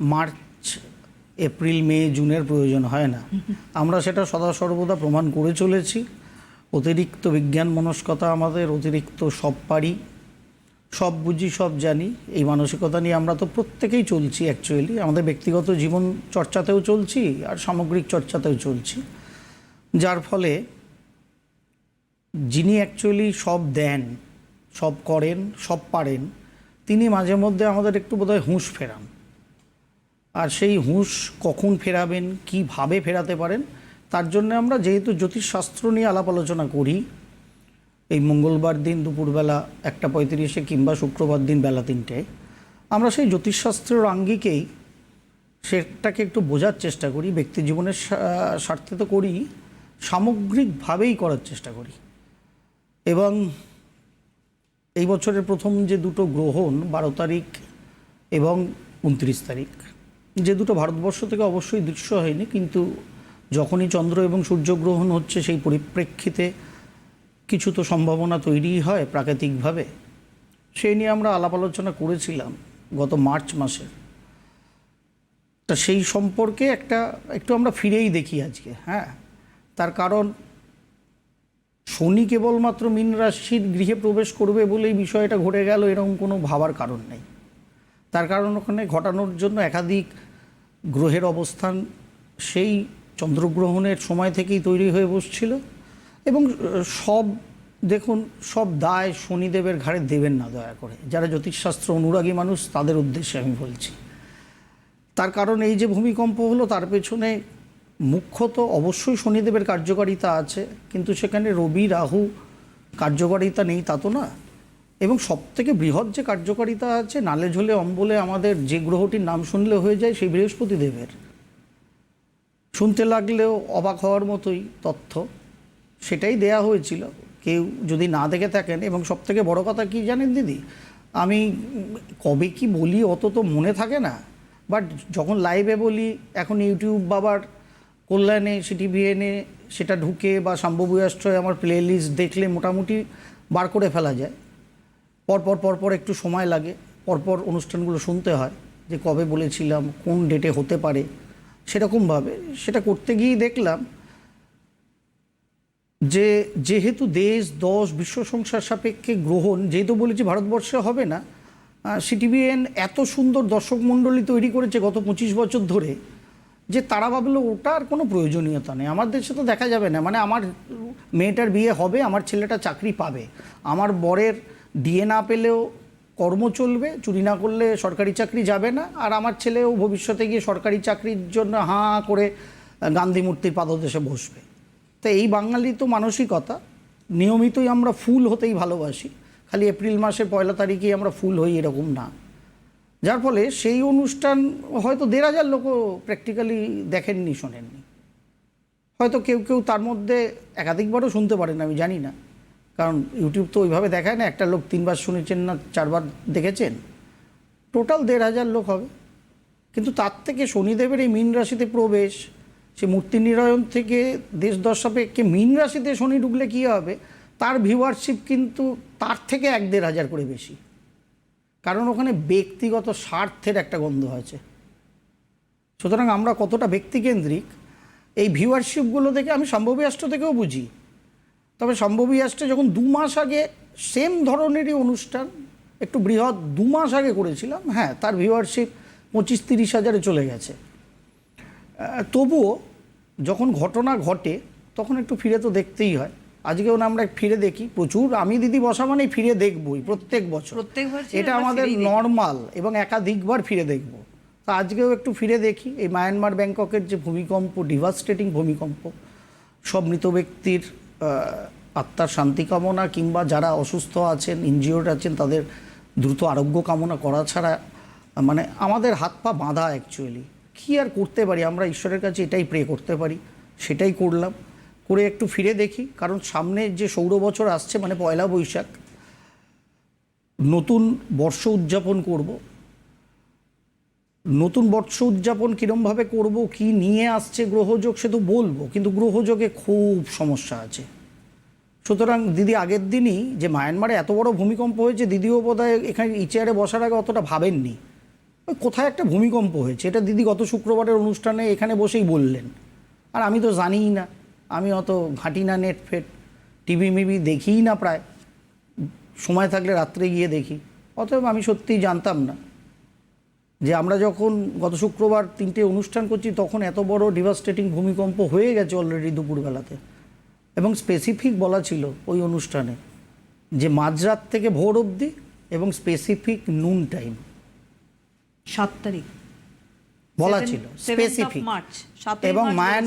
March, April, মে, জুনের প্রয়োজন হয় না। আমরা সেটা সদা সর্বদা প্রমাণ করে চলেছি। অতিরিক্ত বিজ্ঞান মনস্কতা আমাদের, অতিরিক্ত সব পারি, সব বুঝি, সব জানি। এই মানসিকতা নিয়ে আমরা তো প্রত্যেকেই চলছি অ্যাকচুয়ালি আমাদের ব্যক্তিগত জীবন চর্চাতেও চলছি আর সামগ্রিক চর্চাতেও চলছি। যার ফলে যিনি অ্যাকচুয়ালি সব দেন, সব করেন, সব পারেন, তিনি মাঝে মধ্যে আমাদের একটু বোধহয় হুঁশ ফেরান। আর সেই হুঁশ কখন ফেরাবেন কীভাবে ফেরাতে পারেন, তার জন্য আমরা যেহেতু জ্যোতিষশাস্ত্র নিয়ে আলাপ আলোচনা করি, এই মঙ্গলবার দিন দুপুরবেলা একটা পঁয়ত্রিশে কিংবা শুক্রবার দিন বেলা তিনটায় আমরা সেই জ্যোতিষশাস্ত্রের আঙ্গিকেই সেটাকে একটু বোঝার চেষ্টা করি, ব্যক্তি জীবনের স্বার্থে তো করি, সামগ্রিকভাবেই করার চেষ্টা করি। এবং এই বছরের প্রথম যে দুটো গ্রহণ বারো তারিখ এবং উনত্রিশ তারিখ যে দুটো ভারতবর্ষ থেকে অবশ্যই দৃশ্য হয়নি, কিন্তু যখনই চন্দ্র এবং সূর্যগ্রহণ হচ্ছে, সেই পরিপ্রেক্ষিতে কিছু তো সম্ভাবনা তৈরি হয় প্রাকৃতিকভাবে। সেই নিয়ে আমরা আলাপ আলোচনা করেছিলাম গত মার্চ মাসে। তা সেই সম্পর্কে একটা, একটু আমরা ফিরেই দেখি আজকে হ্যাঁ? তার কারণ, শনি কেবলমাত্র মীন রাশির গৃহে প্রবেশ করবে বলেই বিষয়টা ঘটে গেল, এরকম কোনো ভাবার কারণ নেই। তার কারণ ওখানে ঘটানোর জন্য একাধিক গ্রহের অবস্থান সেই চন্দ্রগ্রহণের সময় থেকেই তৈরি হয়ে বসছিল এবং সব, দেখুন, সব দায় শনিদেবের ঘাড়ে দেবেন না দয়া করে। যারা জ্যোতিষশাস্ত্র অনুরাগী মানুষ, তাদের উদ্দেশ্যে আমি বলছি। তার কারণ এই যে ভূমিকম্প হলো, তার পেছনে মুখ্যত অবশ্যই শনিদেবের কার্যকারিতা আছে, কিন্তু সেখানে রবি, রাহু কার্যকারিতা নেই তা তো না। এবং সবথেকে বৃহৎ যে কার্যকারিতা আছে, নালে ঝোলে অম্বলে আমাদের যে গ্রহটির নাম শুনলে হয়ে যায় সেই বৃহস্পতি দেবের শুনতে লাগলেও অবাক হওয়ার মতোই তথ্য। সেটাই দেয়া হয়েছিল। কেউ যদি না দেখে থাকেন, এবং সবথেকে বড় কথা কি জানেন দিদি? আমি কবে কি বলি অত তো মনে থাকে না। বাট যখন লাইভে বলি, এখন ইউটিউব বাবার কল্যাণে সিটিভিএনে সেটা ঢুকে বা শাম্ভবী আমার প্লে লিস্ট দেখলে মোটামুটি বার করে ফেলা যায়। পরপর পরপর একটু সময় লাগে পরপর অনুষ্ঠানগুলো শুনতে হয় যে কবে বলেছিলাম, কোন ডেটে হতে পারে, সেরকমভাবে। সেটা করতে গিয়েই দেখলাম যে যেহেতু দেশ, দশ, বিশ্ব সংসার সাপেক্ষে গ্রহণ, যেহেতু বলেছি ভারতবর্ষে হবে না সিটিভিএন এত সুন্দর দর্শক মণ্ডলী তৈরি করেছে গত পঁচিশ বছর ধরে যে তারা ভাবলো ওটার কোনো প্রয়োজনীয়তা নেই। আমার দেশে তো দেখা যাবে না। মানে আমার মেয়েটার বিয়ে হবে, আমার ছেলেটা চাকরি পাবে, আমার বরের ডিএ না পেলেও কর্ম চলবে, চুরি না করলে সরকারি চাকরি যাবে না, আর আমার ছেলেও ভবিষ্যতে গিয়ে সরকারি চাকরির জন্য হাঁ হাঁ করে গান্ধী মূর্তির পাদদেশে বসবে। তো এই বাঙালি তো মানসিকতা, নিয়মিতই আমরা ফুল হতেই ভালোবাসি, খালি এপ্রিল মাসের পয়লা তারিখেই আমরা ফুল হই এরকম না। যার ফলে সেই অনুষ্ঠান হয়তো দেড় হাজার লোকও প্র্যাকটিক্যালি দেখেননি, শোনেননি। হয়তো কেউ কেউ তার মধ্যে একাধিকবারও শুনতে পারেন, আমি জানি না। কারণ ইউটিউব তো ওইভাবে দেখায় না, একটা লোক তিনবার শুনেছেন না, চারবার দেখেছেন? টোটাল দেড় হাজার লোক হবে। কিন্তু তার থেকে শনিদেবের এই মীন রাশিতে প্রবেশ, সে মূর্তি নিরয়ন থেকে দেশ দশাপেক্ষে মীন রাশিতে শনি ঢুকলে কী হবে? তার ভিউয়ারশিপ কিন্তু তার থেকে এক দেড় হাজার করে বেশি। কারণ ওখানে ব্যক্তিগত স্বার্থের একটা গন্ধ আছে। সুতরাং আমরা কতটা ব্যক্তিকেন্দ্রিক এই ভিউয়ারশিপগুলো থেকে আমি সম্ভবী রাষ্ট্র থেকেও বুঝি। তবে সম্ভবী রাষ্ট্রে যখন দু মাস আগে সেম ধরনেরই অনুষ্ঠান একটু বৃহৎ দু মাস আগে করেছিলাম হ্যাঁ তার ভিউয়ারশিপ পঁচিশ তিরিশ হাজারে চলে গেছে। তবুও যখন ঘটনা ঘটে তখন একটু ফিরে তো দেখতেই হয়। আজকেও না আমরা ফিরে দেখি প্রচুর আমি দিদি বসা মানেই ফিরে দেখবই প্রত্যেক বছর। প্রত্যেকবার ছিল, এটা আমাদের নর্মাল এবং একাধিকবার ফিরে দেখব। তা আজকেও একটু ফিরে দেখি এই মায়ানমার ব্যাংককের যে ভূমিকম্প ডিভাস্টেটিং ভূমিকম্প সব মৃত ব্যক্তির আত্মার শান্তি কামনা কিংবা যারা অসুস্থ আছেন ইনজিওর্ড আছেন, তাদের দ্রুত আরোগ্য কামনা করা ছাড়া মানে আমাদের হাত পা বাঁধা অ্যাকচুয়ালি কী আর করতে পারি? আমরা ঈশ্বরের কাছে এটাই প্রে করতে পারি। সেটাই করলাম। করে একটু ফিরে দেখি। কারণ সামনে যে সৌর বছর আসছে মানে পয়লা বৈশাখ, নতুন বর্ষ উদযাপন করব। নতুন বর্ষ উদযাপন কীরমভাবে করব, কি নিয়ে আসছে গ্রহযোগ সে তো বলব, কিন্তু গ্রহযোগে খুব সমস্যা আছে। সুতরাং দিদি আগের দিনই যে মায়ানমারে এত বড় ভূমিকম্প হয়েছে দিদিও বোধহয় এখানে এই চেয়ারে বসার আগে অতটা ভাবেননি। ওই কোথায় একটা ভূমিকম্প হয়েছে, এটা দিদি গত শুক্রবারের অনুষ্ঠানে এখানে বসেই বললেন। আর আমি তো জানিই না, আমি অত ঘাঁটি না নেট ফেট, টিভি মিভি দেখিই না প্রায়। সময় থাকলে রাত্রে গিয়ে দেখি, অতএব আমি সত্যিই জানতাম না। যে আমরা যখন গত শুক্রবার তিনটে অনুষ্ঠান করছি তখন এত বড় ডিভাস্টেটিং ভূমিকম্প হয়ে গেছে অলরেডি দুপুরবেলাতে। এবং স্পেসিফিক বলা ছিল ওই অনুষ্ঠানে যে মাঝরাত থেকে ভোর অবধি এবং স্পেসিফিক নুন টাইম সাত তারিখ। বলা ছিল স্পেসিফিক এবং মায়ান